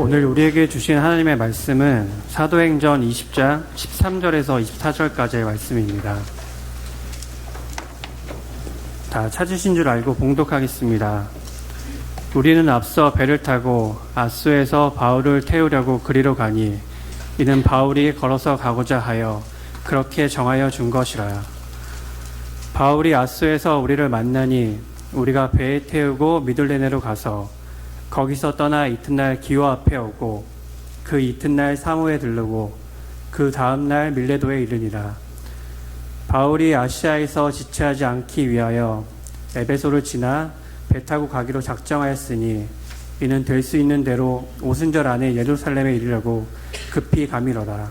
오늘 우리에게 주신 하나님의 말씀은 사도행전 20장 13절에서 24절까지의 말씀입니다. 다 찾으신 줄 알고 봉독하겠습니다. 우리는 앞서 배를 타고 아수에서 바울을 태우려고 그리로 가니 이는 바울이 걸어서 가고자 하여 그렇게 정하여 준 것이라. 바울이 아수에서 우리를 만나니 우리가 배에 태우고 미들레네로 가서 거기서 떠나 이튿날 기호 앞에 오고 그 이튿날 사무에 들르고 그 다음날 밀레도에 이르니라. 바울이 아시아에서 지체하지 않기 위하여 에베소를 지나 배 타고 가기로 작정하였으니 이는 될 수 있는 대로 오순절 안에 예루살렘에 이르려고 급히 가미러라.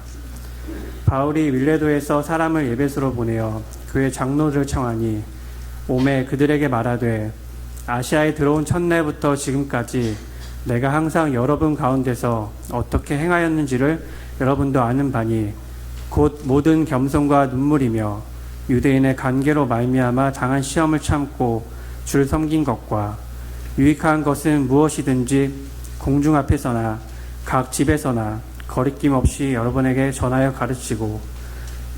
바울이 밀레도에서 사람을 에베소로 보내어 그의 장로를 청하니 오매 그들에게 말하되 아시아에 들어온 첫날부터 지금까지 내가 항상 여러분 가운데서 어떻게 행하였는지를 여러분도 아는 바니 곧 모든 겸손과 눈물이며 유대인의 관계로 말미암아 당한 시험을 참고 줄 섬긴 것과 유익한 것은 무엇이든지 공중 앞에서나 각 집에서나 거리낌 없이 여러분에게 전하여 가르치고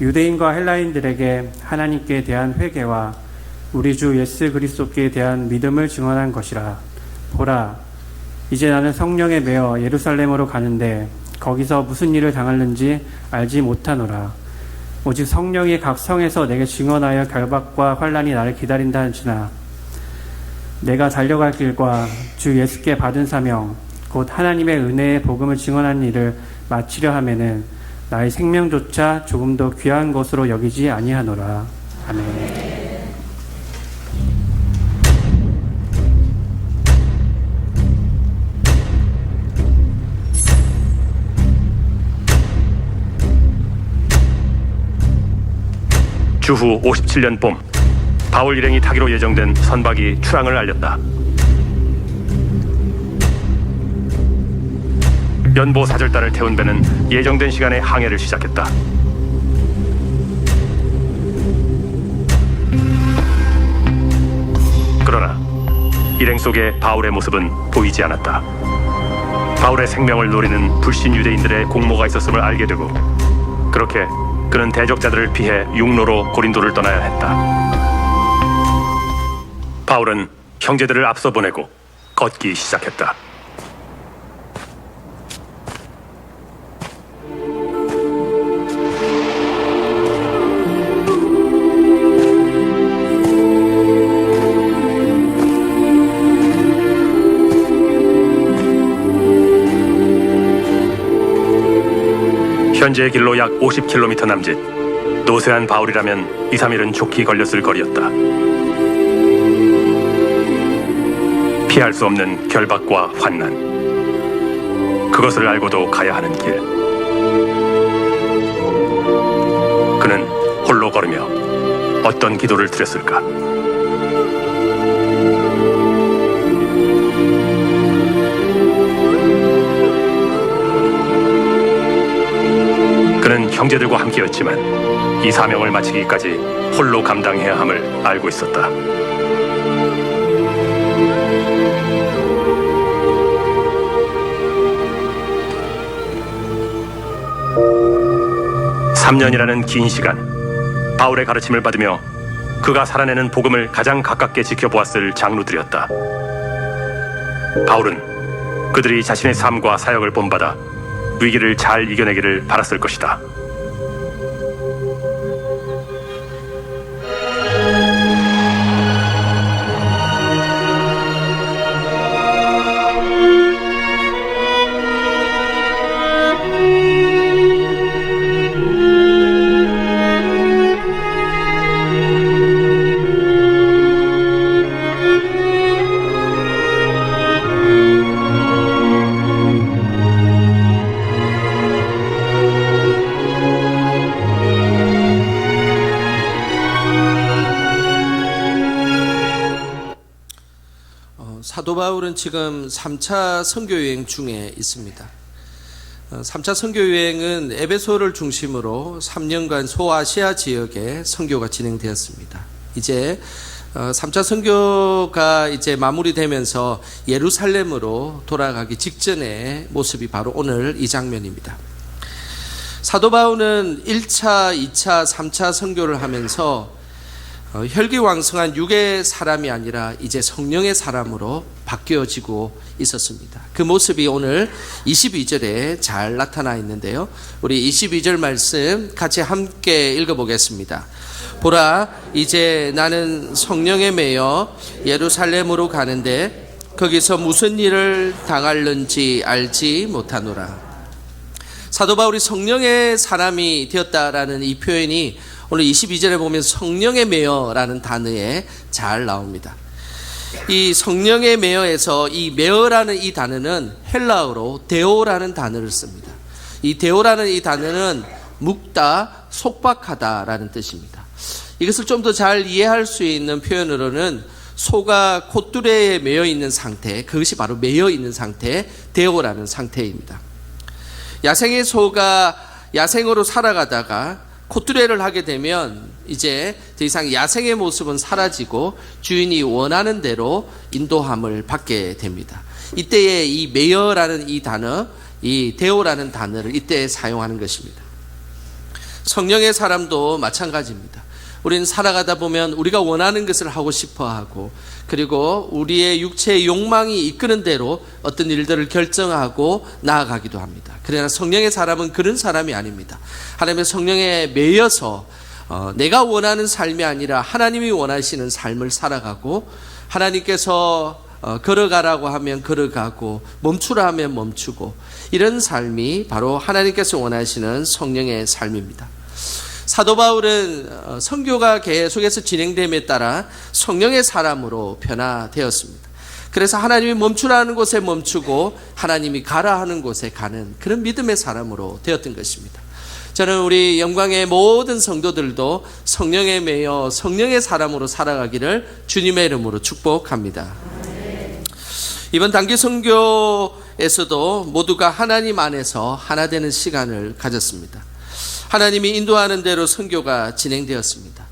유대인과 헬라인들에게 하나님께 대한 회개와 우리 주 예수 그리스도께 대한 믿음을 증언한 것이라. 보라, 이제 나는 성령에 매어 예루살렘으로 가는데 거기서 무슨 일을 당하는지 알지 못하노라. 오직 성령이 각 성에서 내게 증언하여 결박과 환란이 나를 기다린다 하시나 내가 달려갈 길과 주 예수께 받은 사명 곧 하나님의 은혜의 복음을 증언한 일을 마치려 하면은 나의 생명조차 조금 더 귀한 것으로 여기지 아니하노라. 아멘. 주후 57년 봄 바울 일행이 타기로 예정된 선박이 출항을 알렸다. 연보 사절단을 태운 배는 예정된 시간에 항해를 시작했다. 그러나 일행 속에 바울의 모습은 보이지 않았다. 바울의 생명을 노리는 불신 유대인들의 공모가 있었음을 알게 되고 그렇게 그는 대적자들을 피해 육로로 고린도를 떠나야 했다. 바울은 형제들을 앞서 보내고 걷기 시작했다. 현재의 길로 약 50km 남짓. 노세한 바울이라면 2, 3일은 좋게 걸렸을 거리였다. 피할 수 없는 결박과 환난. 그것을 알고도 가야 하는 길. 그는 홀로 걸으며 어떤 기도를 드렸을까? 그는 형제들과 함께였지만 이 사명을 마치기까지 홀로 감당해야 함을 알고 있었다. 삼년이라는긴 시간, 바울의 가르침을 받으며 그가 살아내는 복음을 가장 가깝게 지켜보았을 장로들이었다. 바울은 그들이 자신의 삶과 사역을 본받아 위기를 잘 이겨내기를 바랐을 것이다. 사도 바울은 지금 3차 선교 여행 중에 있습니다. 어, 3차 선교 여행은 에베소를 중심으로 3년간 소아시아 지역에 선교가 진행되었습니다. 이제 어, 3차 선교가 이제 마무리되면서 예루살렘으로 돌아가기 직전의 모습이 바로 오늘 이 장면입니다. 사도 바울은 1차, 2차, 3차 선교를 하면서 어, 혈기왕성한 육의 사람이 아니라 이제 성령의 사람으로 바뀌어지고 있었습니다. 그 모습이 오늘 22절에 잘 나타나 있는데요. 우리 22절 말씀 같이 함께 읽어보겠습니다. 보라, 이제 나는 성령에 매여 예루살렘으로 가는데 거기서 무슨 일을 당할는지 알지 못하노라. 사도 바울이 성령의 사람이 되었다라는 이 표현이 오늘 22절에 보면 성령의 매여라는 단어에 잘 나옵니다. 이 성령의 매여에서 이 매여라는 이 단어는 헬라어로 데오라는 단어를 씁니다. 이 데오라는 이 단어는 묵다, 속박하다라는 뜻입니다. 이것을 좀 더 잘 이해할 수 있는 표현으로는 소가 콧뚜레에 매여 있는 상태, 그것이 바로 매여 있는 상태, 데오라는 상태입니다. 야생의 소가 야생으로 살아가다가 콧뚜레를 하게 되면 이제 더 이상 야생의 모습은 사라지고 주인이 원하는 대로 인도함을 받게 됩니다. 이때에 이 메여라는 이 단어, 이 데오라는 단어를 이때 사용하는 것입니다. 성령의 사람도 마찬가지입니다. 우리는 살아가다 보면 우리가 원하는 것을 하고 싶어 하고 그리고 우리의 육체의 욕망이 이끄는 대로 어떤 일들을 결정하고 나아가기도 합니다. 그러나 성령의 사람은 그런 사람이 아닙니다. 하나님의 성령에 매여서 어, 내가 원하는 삶이 아니라 하나님이 원하시는 삶을 살아가고 하나님께서 어, 걸어가라고 하면 걸어가고 멈추라 하면 멈추고 이런 삶이 바로 하나님께서 원하시는 성령의 삶입니다. 사도 바울은 어, 선교가 계속해서 진행됨에 따라 성령의 사람으로 변화되었습니다. 그래서 하나님이 멈추라는 곳에 멈추고 하나님이 가라 하는 곳에 가는 그런 믿음의 사람으로 되었던 것입니다. 저는 우리 영광의 모든 성도들도 성령에 매여 성령의 사람으로 살아가기를 주님의 이름으로 축복합니다. 이번 단기 선교에서도 모두가 하나님 안에서 하나 되는 시간을 가졌습니다. 하나님이 인도하는 대로 선교가 진행되었습니다.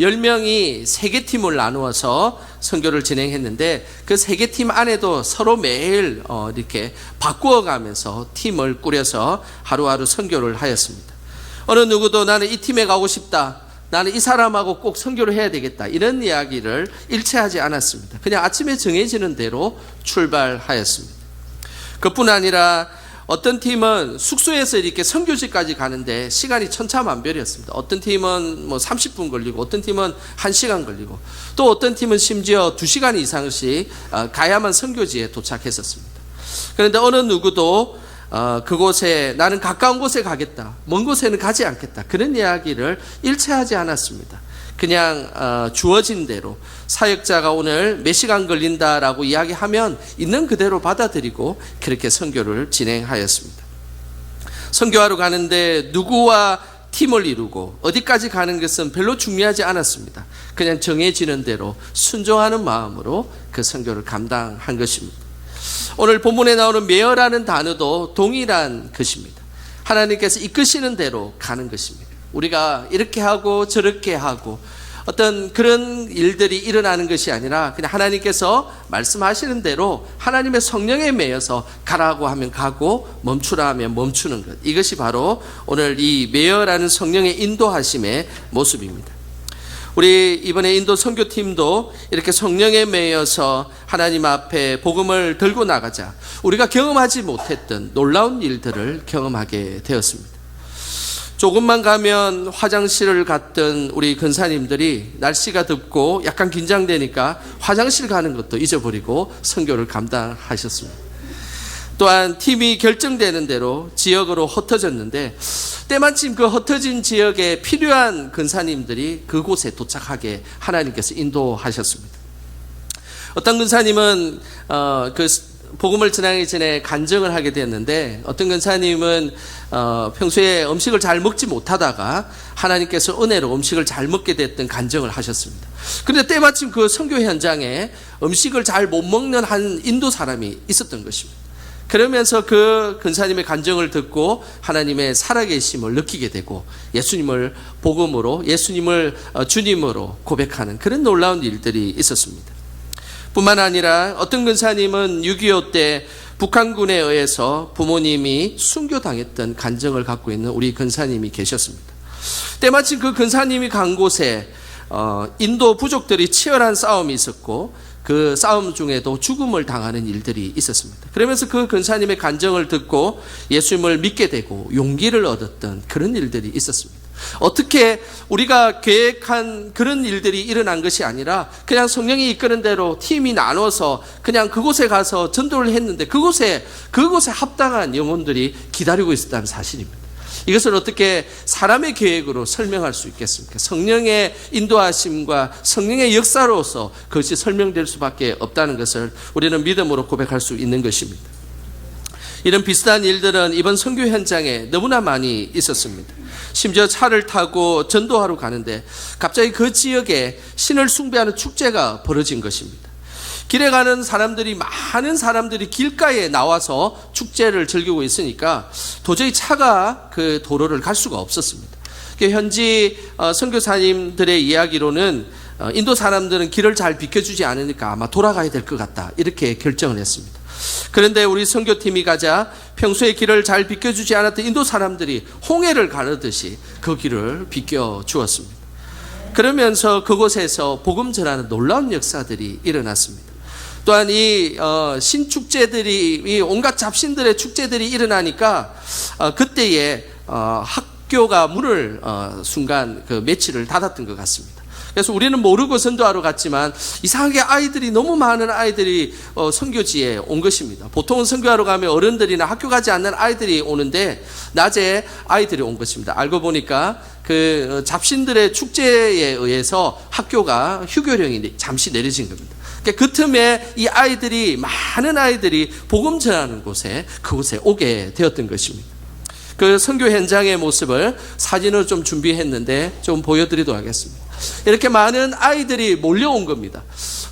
10명이 세 개 팀을 나누어서 선교를 진행했는데 그 세 개 팀 안에도 서로 매일 어, 이렇게 바꾸어 가면서 팀을 꾸려서 하루하루 선교를 하였습니다. 어느 누구도 나는 이 팀에 가고 싶다. 나는 이 사람하고 꼭 선교를 해야 되겠다. 이런 이야기를 일체하지 않았습니다. 그냥 아침에 정해지는 대로 출발하였습니다. 그뿐 아니라 어떤 팀은 숙소에서 이렇게 선교지까지 가는데 시간이 천차만별이었습니다. 어떤 팀은 뭐 30분 걸리고 어떤 팀은 1시간 걸리고 또 어떤 팀은 심지어 2시간 이상씩 어, 가야만 선교지에 도착했었습니다. 그런데 어느 누구도 어, 그곳에 나는 가까운 곳에 가겠다. 먼 곳에는 가지 않겠다. 그런 이야기를 일체하지 않았습니다. 그냥 어, 주어진 대로 사역자가 오늘 몇 시간 걸린다라고 이야기하면 있는 그대로 받아들이고 그렇게 선교를 진행하였습니다. 선교하러 가는데 누구와 팀을 이루고 어디까지 가는 것은 별로 중요하지 않았습니다. 그냥 정해지는 대로 순종하는 마음으로 그 선교를 감당한 것입니다. 오늘 본문에 나오는 매여라는 단어도 동일한 것입니다. 하나님께서 이끄시는 대로 가는 것입니다. 우리가 이렇게 하고 저렇게 하고 어떤 그런 일들이 일어나는 것이 아니라 그냥 하나님께서 말씀하시는 대로 하나님의 성령에 매여서 가라고 하면 가고 멈추라 하면 멈추는 것. 이것이 바로 오늘 이 매여라는 성령의 인도하심의 모습입니다. 우리 이번에 인도 선교팀도 이렇게 성령에 매여서 하나님 앞에 복음을 들고 나가자 우리가 경험하지 못했던 놀라운 일들을 경험하게 되었습니다. 조금만 가면 화장실을 갔던 우리 근사님들이 날씨가 덥고 약간 긴장되니까 화장실 가는 것도 잊어버리고 선교를 감당하셨습니다. 또한 팀이 결정되는 대로 지역으로 흩어졌는데 때마침 그 흩어진 지역에 필요한 근사님들이 그곳에 도착하게 하나님께서 인도하셨습니다. 어떤 근사님은 어, 그 복음을 전하기 전에 간증을 하게 됐는데 어떤 근사님은 어, 평소에 음식을 잘 먹지 못하다가 하나님께서 은혜로 음식을 잘 먹게 됐던 간증을 하셨습니다. 그런데 때마침 그 선교 현장에 음식을 잘 못 먹는 한 인도 사람이 있었던 것입니다. 그러면서 그 근사님의 간증을 듣고 하나님의 살아계심을 느끼게 되고 예수님을 복음으로 예수님을 어, 주님으로 고백하는 그런 놀라운 일들이 있었습니다. 뿐만 아니라 어떤 근사님은 6.25 때 북한군에 의해서 부모님이 순교당했던 간증을 갖고 있는 우리 근사님이 계셨습니다. 때마침 그 근사님이 간 곳에 어, 인도 부족들이 치열한 싸움이 있었고 그 싸움 중에도 죽음을 당하는 일들이 있었습니다. 그러면서 그 근사님의 간정을 듣고 예수님을 믿게 되고 용기를 얻었던 그런 일들이 있었습니다. 어떻게 우리가 계획한 그런 일들이 일어난 것이 아니라 그냥 성령이 이끄는 대로 팀이 나눠서 그냥 그곳에 가서 전도를 했는데 그곳에 그곳에 합당한 영혼들이 기다리고 있었다는 사실입니다. 이것을 어떻게 사람의 계획으로 설명할 수 있겠습니까? 성령의 인도하심과 성령의 역사로서 그것이 설명될 수밖에 없다는 것을 우리는 믿음으로 고백할 수 있는 것입니다. 이런 비슷한 일들은 이번 선교 현장에 너무나 많이 있었습니다. 심지어 차를 타고 전도하러 가는데 갑자기 그 지역에 신을 숭배하는 축제가 벌어진 것입니다. 길에 가는 사람들이 많은 사람들이 길가에 나와서 축제를 즐기고 있으니까 도저히 차가 그 도로를 갈 수가 없었습니다. 그 현지 어, 선교사님들의 이야기로는 어, 인도 사람들은 길을 잘 비켜주지 않으니까 아마 돌아가야 될 것 같다 이렇게 결정을 했습니다. 그런데 우리 선교팀이 가자 평소에 길을 잘 비켜주지 않았던 인도 사람들이 홍해를 가르듯이 그 길을 비켜 주었습니다. 그러면서 그곳에서 복음 전하는 놀라운 역사들이 일어났습니다. 또한 이 어, 신축제들이 이 온갖 잡신들의 축제들이 일어나니까 어, 그때에 어, 학교가 문을 어, 순간 그 며칠을 닫았던 것 같습니다. 그래서 우리는 모르고 선도하러 갔지만 이상하게 아이들이 너무 많은 아이들이 어, 선교지에 온 것입니다. 보통은 선교하러 가면 어른들이나 학교 가지 않는 아이들이 오는데 낮에 아이들이 온 것입니다. 알고 보니까 그 어, 잡신들의 축제에 의해서 학교가 휴교령이 잠시 내려진 겁니다. 그러니까 그 틈에 이 아이들이 많은 아이들이 복음 전하는 곳에 그곳에 오게 되었던 것입니다. 그 선교 현장의 모습을 사진을 좀 준비했는데 좀 보여드리도록 하겠습니다. 이렇게 많은 아이들이 몰려온 겁니다.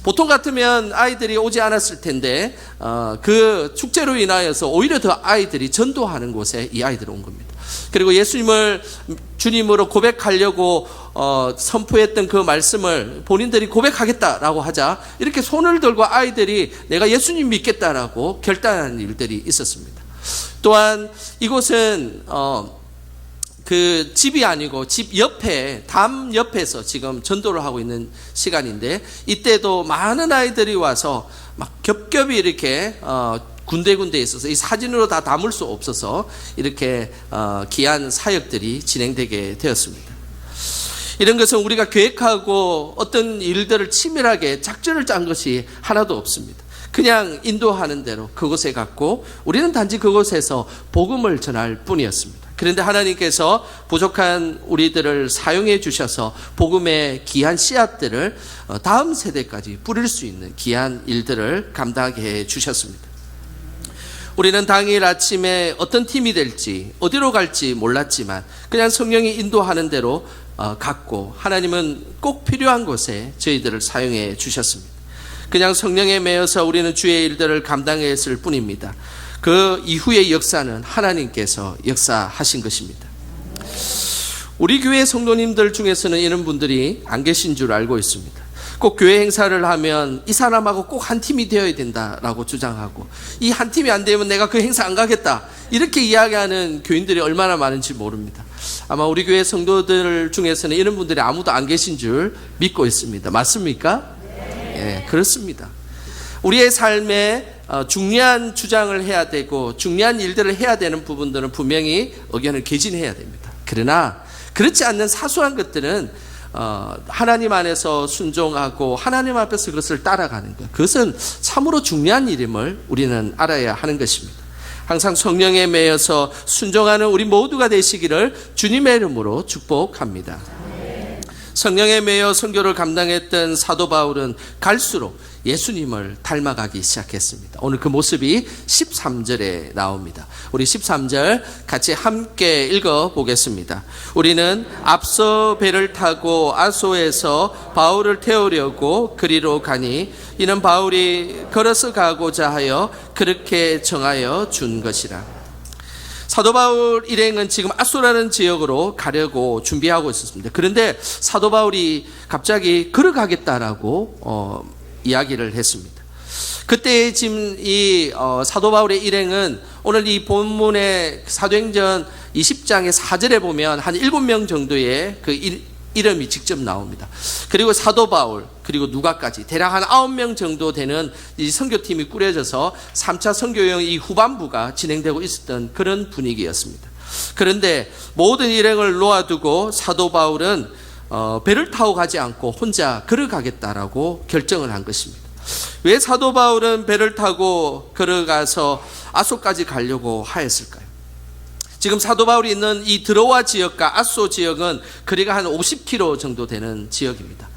보통 같으면 아이들이 오지 않았을 텐데 어, 그 축제로 인하여서 오히려 더 아이들이 전도하는 곳에 이 아이들이 온 겁니다. 그리고 예수님을 주님으로 고백하려고 어, 선포했던 그 말씀을 본인들이 고백하겠다라고 하자 이렇게 손을 들고 아이들이 내가 예수님 믿겠다라고 결단하는 일들이 있었습니다. 또한 이곳은 어, 그 집이 아니고 집 옆에 담 옆에서 지금 전도를 하고 있는 시간인데 이때도 많은 아이들이 와서 막 겹겹이 이렇게 어, 군데군데 있어서 이 사진으로 다 담을 수 없어서 이렇게 어, 귀한 사역들이 진행되게 되었습니다. 이런 것은 우리가 계획하고 어떤 일들을 치밀하게 작전을 짠 것이 하나도 없습니다. 그냥 인도하는 대로 그곳에 갔고 우리는 단지 그곳에서 복음을 전할 뿐이었습니다. 그런데 하나님께서 부족한 우리들을 사용해 주셔서 복음의 귀한 씨앗들을 어, 다음 세대까지 뿌릴 수 있는 귀한 일들을 감당하게 해 주셨습니다. 우리는 당일 아침에 어떤 팀이 될지 어디로 갈지 몰랐지만 그냥 성령이 인도하는 대로 어, 갔고 하나님은 꼭 필요한 곳에 저희들을 사용해 주셨습니다. 그냥 성령에 매여서 우리는 주의 일들을 감당했을 뿐입니다. 그 이후의 역사는 하나님께서 역사하신 것입니다. 우리 교회 성도님들 중에서는 이런 분들이 안 계신 줄 알고 있습니다. 꼭 교회 행사를 하면 이 사람하고 꼭 한 팀이 되어야 된다라고 주장하고 이 한 팀이 안 되면 내가 그 행사 안 가겠다 이렇게 이야기하는 교인들이 얼마나 많은지 모릅니다. 아마 우리 교회 성도들 중에서는 이런 분들이 아무도 안 계신 줄 믿고 있습니다. 맞습니까? 예, 그렇습니다. 우리의 삶에 어, 중요한 주장을 해야 되고 중요한 일들을 해야 되는 부분들은 분명히 의견을 개진해야 됩니다. 그러나 그렇지 않는 사소한 것들은 어, 하나님 안에서 순종하고 하나님 앞에서 그것을 따라가는 것. 그것은 참으로 중요한 일임을 우리는 알아야 하는 것입니다. 항상 성령에 매여서 순종하는 우리 모두가 되시기를 주님의 이름으로 축복합니다. 성령에 매여 선교를 감당했던 사도 바울은 갈수록 예수님을 닮아가기 시작했습니다. 오늘 그 모습이 13절에 나옵니다. 우리 13절 같이 함께 읽어 보겠습니다. 우리는 앞서 배를 타고 아소에서 바울을 태우려고 그리로 가니 이는 바울이 걸어서 가고자 하여 그렇게 정하여 준 것이라. 사도 바울 일행은 지금 아소라는 지역으로 가려고 준비하고 있었습니다. 그런데 사도 바울이 갑자기 걸어가겠다라고 어, 이야기를 했습니다. 그때 지금 이 어, 사도 바울의 일행은 오늘 이 본문의 사도행전 20장의 4절에 보면 한 7명 정도의 그 일, 이름이 직접 나옵니다. 그리고 사도 바울 그리고 누가까지 대략 한 9명 정도 되는 이 선교팀이 꾸려져서 3차 선교 여행 이 후반부가 진행되고 있었던 그런 분위기였습니다. 그런데 모든 일행을 놓아두고 사도 바울은 어, 배를 타고 가지 않고 혼자 걸어가겠다라고 결정을 한 것입니다. 왜 사도 바울은 배를 타고 걸어가서 아소까지 가려고 하였을까요? 지금 사도 바울이 있는 이 드로와 지역과 아소 지역은 거리가 한 50km 정도 되는 지역입니다.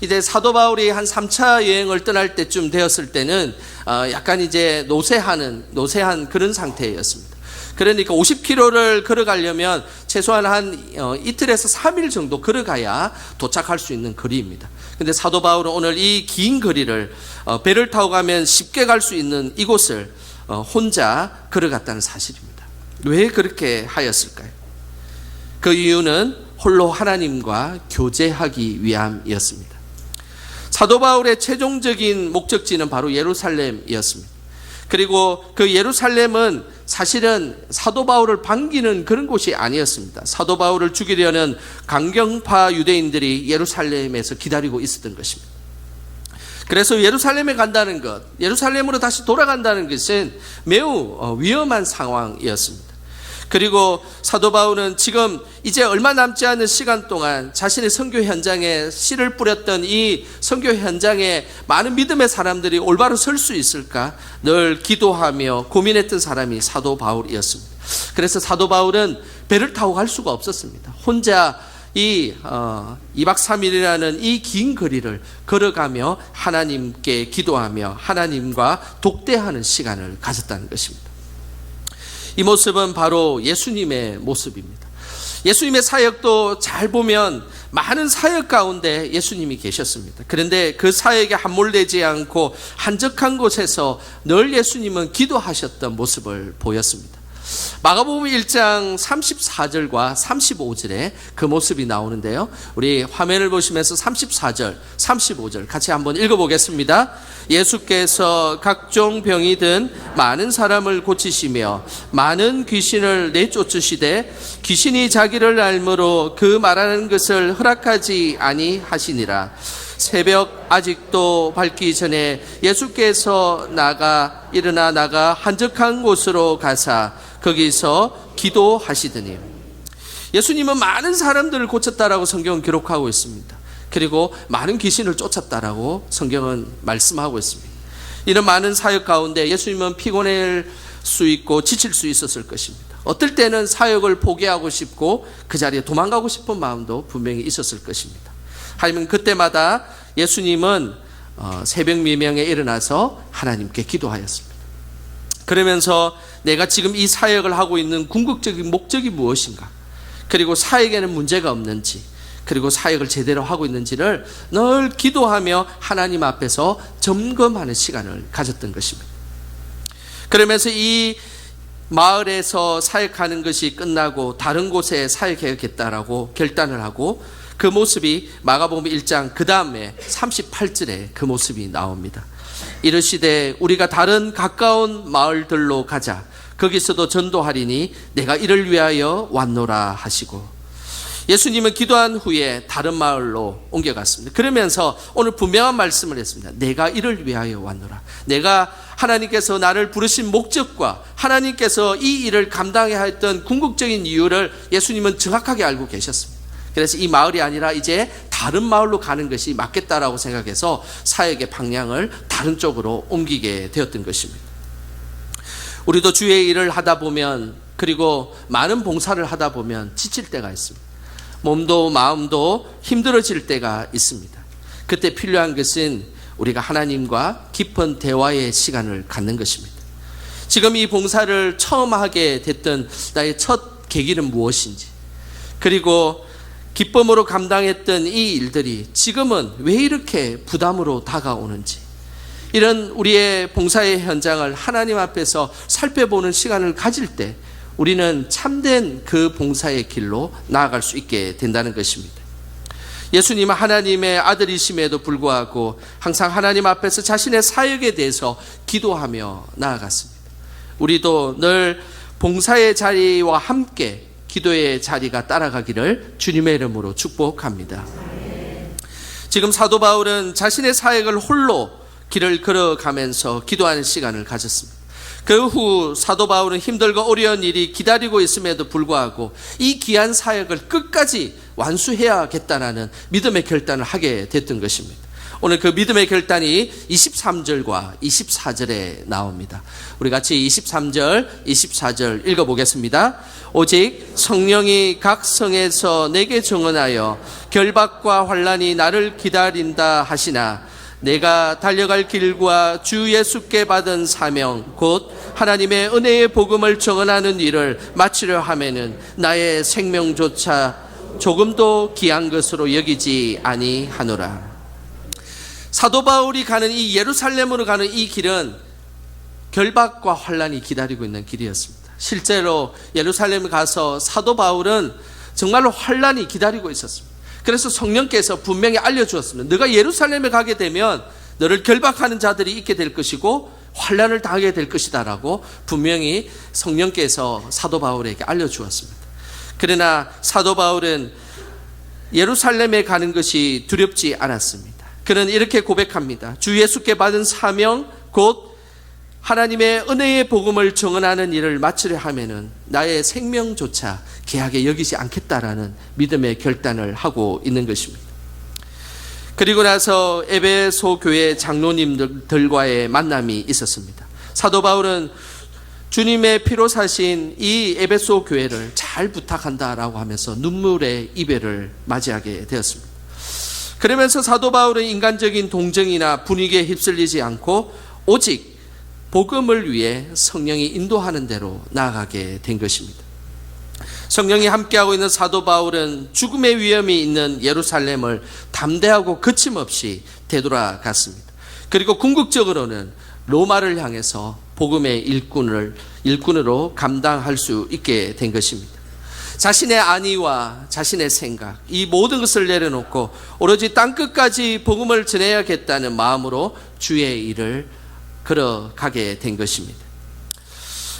이제 사도 바울이 한 3차 여행을 떠날 때쯤 되었을 때는 어, 약간 이제 노쇠하는 노쇠한 그런 상태였습니다. 그러니까 50km를 걸어가려면 최소한 한 어, 이틀에서 3일 정도 걸어가야 도착할 수 있는 거리입니다. 근데 사도 바울은 오늘 이 긴 거리를 어, 배를 타고 가면 쉽게 갈 수 있는 이곳을 어, 혼자 걸어갔다는 사실입니다. 왜 그렇게 하였을까요? 그 이유는 홀로 하나님과 교제하기 위함이었습니다. 사도 바울의 최종적인 목적지는 바로 예루살렘이었습니다. 그리고 그 예루살렘은 사실은 사도 바울을 반기는 그런 곳이 아니었습니다. 사도 바울을 죽이려는 강경파 유대인들이 예루살렘에서 기다리고 있었던 것입니다. 그래서 예루살렘에 간다는 것, 예루살렘으로 다시 돌아간다는 것은 매우 어, 위험한 상황이었습니다. 그리고 사도 바울은 지금 이제 얼마 남지 않은 시간 동안 자신의 선교 현장에 씨를 뿌렸던 이 선교 현장에 많은 믿음의 사람들이 올바로 설 수 있을까 늘 기도하며 고민했던 사람이 사도 바울이었습니다. 그래서 사도 바울은 배를 타고 갈 수가 없었습니다. 혼자 이 어, 2박 3일이라는 이 긴 거리를 걸어가며 하나님께 기도하며 하나님과 독대하는 시간을 가졌다는 것입니다. 이 모습은 바로 예수님의 모습입니다. 예수님의 사역도 잘 보면 많은 사역 가운데 예수님이 계셨습니다. 그런데 그 사역에 함몰되지 않고 한적한 곳에서 늘 예수님은 기도하셨던 모습을 보였습니다. 마가복음 1장 34절과 35절에 그 모습이 나오는데요. 우리 화면을 보시면서 34절, 35절 같이 한번 읽어보겠습니다. 예수께서 각종 병이 든 많은 사람을 고치시며 많은 귀신을 내쫓으시되 귀신이 자기를 알므로 그 말하는 것을 허락하지 아니하시니라. 새벽 아직도 밝기 전에 예수께서 나가 일어나 나가 한적한 곳으로 가사 거기서 기도하시더니 예수님은 많은 사람들을 고쳤다라고 성경은 기록하고 있습니다. 그리고 많은 귀신을 쫓았다라고 성경은 말씀하고 있습니다. 이런 많은 사역 가운데 예수님은 피곤할 수 있고 지칠 수 있었을 것입니다. 어떨 때는 사역을 포기하고 싶고 그 자리에 도망가고 싶은 마음도 분명히 있었을 것입니다. 하지만 그때마다 예수님은 어, 새벽 미명에 일어나서 하나님께 기도하였습니다. 그러면서 내가 지금 이 사역을 하고 있는 궁극적인 목적이 무엇인가? 그리고 사역에는 문제가 없는지, 그리고 사역을 제대로 하고 있는지를 늘 기도하며 하나님 앞에서 점검하는 시간을 가졌던 것입니다. 그러면서 이 마을에서 사역하는 것이 끝나고 다른 곳에 사역해야겠다라고 결단을 하고 그 모습이 마가복음 1장 그 다음에 38절에 그 모습이 나옵니다. 이르시되 우리가 다른 가까운 마을들로 가자. 거기서도 전도하리니 내가 이를 위하여 왔노라 하시고 예수님은 기도한 후에 다른 마을로 옮겨갔습니다. 그러면서 오늘 분명한 말씀을 했습니다. 내가 이를 위하여 왔노라. 내가 하나님께서 나를 부르신 목적과 하나님께서 이 일을 감당해야 했던 궁극적인 이유를 예수님은 정확하게 알고 계셨습니다. 그래서 이 마을이 아니라 이제 다른 마을로 가는 것이 맞겠다라고 생각해서 사역의 방향을 다른 쪽으로 옮기게 되었던 것입니다. 우리도 주의 일을 하다 보면 그리고 많은 봉사를 하다 보면 지칠 때가 있습니다. 몸도 마음도 힘들어질 때가 있습니다. 그때 필요한 것은 우리가 하나님과 깊은 대화의 시간을 갖는 것입니다. 지금 이 봉사를 처음 하게 됐던 나의 첫 계기는 무엇인지, 그리고 기쁨으로 감당했던 이 일들이 지금은 왜 이렇게 부담으로 다가오는지, 이런 우리의 봉사의 현장을 하나님 앞에서 살펴보는 시간을 가질 때 우리는 참된 그 봉사의 길로 나아갈 수 있게 된다는 것입니다. 예수님은 하나님의 아들이심에도 불구하고 항상 하나님 앞에서 자신의 사역에 대해서 기도하며 나아갔습니다. 우리도 늘 봉사의 자리와 함께 기도의 자리가 따라가기를 주님의 이름으로 축복합니다. 지금 사도 바울은 자신의 사역을 홀로 길을 걸어가면서 기도하는 시간을 가졌습니다. 그 후 사도 바울은 힘들고 어려운 일이 기다리고 있음에도 불구하고 이 귀한 사역을 끝까지 완수해야겠다는 믿음의 결단을 하게 됐던 것입니다. 오늘 그 믿음의 결단이 23절과 24절에 나옵니다. 우리 같이 23절, 24절 읽어보겠습니다. 오직 성령이 각 성에서 내게 정언하여 결박과 환란이 나를 기다린다 하시나 내가 달려갈 길과 주 예수께 받은 사명 곧 하나님의 은혜의 복음을 정언하는 일을 마치려 하면은 나의 생명조차 조금도 귀한 것으로 여기지 아니하노라. 사도 바울이 가는 이 예루살렘으로 가는 이 길은 결박과 환란이 기다리고 있는 길이었습니다. 실제로 예루살렘에 가서 사도 바울은 정말로 환란이 기다리고 있었습니다. 그래서 성령께서 분명히 알려주었습니다. 너가 예루살렘에 가게 되면 너를 결박하는 자들이 있게 될 것이고 환란을 당하게 될 것이다라고 분명히 성령께서 사도 바울에게 알려주었습니다. 그러나 사도 바울은 예루살렘에 가는 것이 두렵지 않았습니다. 그는 이렇게 고백합니다. 주 예수께 받은 사명 곧 하나님의 은혜의 복음을 정언하는 일을 마치려 하면은 나의 생명조차 계약에 여기지 않겠다라는 믿음의 결단을 하고 있는 것입니다. 그리고 나서 에베소 교회 장로님들과의 만남이 있었습니다. 사도 바울은 주님의 피로 사신 이 에베소 교회를 잘 부탁한다라고 하면서 눈물의 이별을 맞이하게 되었습니다. 그러면서 사도 바울은 인간적인 동정이나 분위기에 휩쓸리지 않고 오직 복음을 위해 성령이 인도하는 대로 나아가게 된 것입니다. 성령이 함께하고 있는 사도 바울은 죽음의 위험이 있는 예루살렘을 담대하고 거침없이 되돌아갔습니다. 그리고 궁극적으로는 로마를 향해서 복음의 일꾼을 일꾼으로 감당할 수 있게 된 것입니다. 자신의 안위와 자신의 생각 이 모든 것을 내려놓고 오로지 땅 끝까지 복음을 전해야겠다는 마음으로 주의 일을 걸어가게 된 것입니다.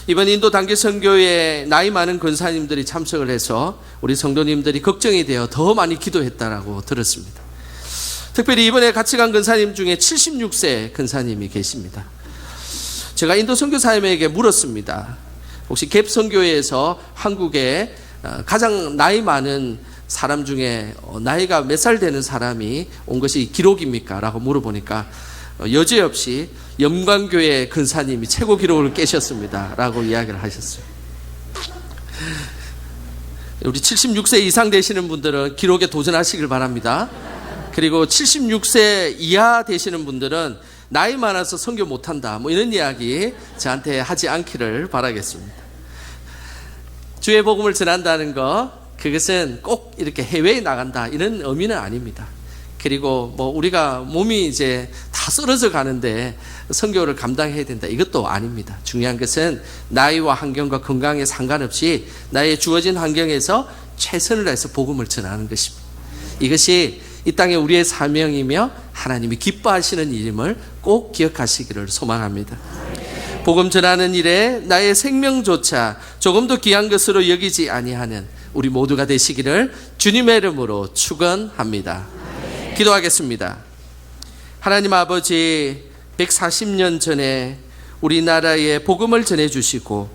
이번 인도 단기 선교에 나이 많은 권사님들이 참석을 해서 우리 성도님들이 걱정이 되어 더 많이 기도했다라고 들었습니다. 특별히 이번에 같이 간 근사님 중에 76세 근사님이 계십니다. 제가 인도 선교사님에게 물었습니다. 혹시 갭 선교회에서 한국에 어, 가장 나이 많은 사람 중에 어, 나이가 몇 살 되는 사람이 온 것이 기록입니까? 라고 물어보니까 어, 여지없이 염관교회 근사님이 최고 기록을 깨셨습니다. 라고 이야기를 하셨어요. 우리 76세 이상 되시는 분들은 기록에 도전하시길 바랍니다. 그리고 76세 이하 되시는 분들은 나이 많아서 선교 못한다. 뭐 이런 이야기 저한테 하지 않기를 바라겠습니다. 주의 복음을 전한다는 거, 그것은 꼭 이렇게 해외에 나간다. 이런 의미는 아닙니다. 그리고 뭐 우리가 몸이 이제 다 쓰러져 가는데 선교를 감당해야 된다. 이것도 아닙니다. 중요한 것은 나이와 환경과 건강에 상관없이 나의 주어진 환경에서 최선을 다해서 복음을 전하는 것입니다. 이것이 이 땅에 우리의 사명이며 하나님이 기뻐하시는 일임을 꼭 기억하시기를 소망합니다. 복음 전하는 일에 나의 생명조차 조금도 귀한 것으로 여기지 아니하는 우리 모두가 되시기를 주님의 이름으로 축원합니다. 기도하겠습니다. 하나님 아버지 140년 전에 우리나라에 복음을 전해 주시고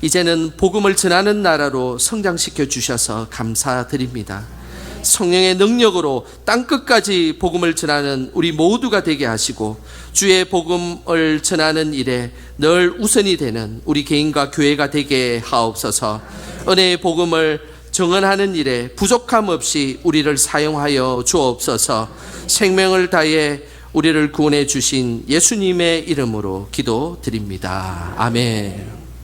이제는 복음을 전하는 나라로 성장시켜 주셔서 감사드립니다. 성령의 능력으로 땅 끝까지 복음을 전하는 우리 모두가 되게 하시고 주의 복음을 전하는 일에 늘 우선이 되는 우리 개인과 교회가 되게 하옵소서. 은혜의 복음을 정언하는 일에 부족함 없이 우리를 사용하여 주옵소서 생명을 다해 우리를 구원해 주신 예수님의 이름으로 기도드립니다. 아멘.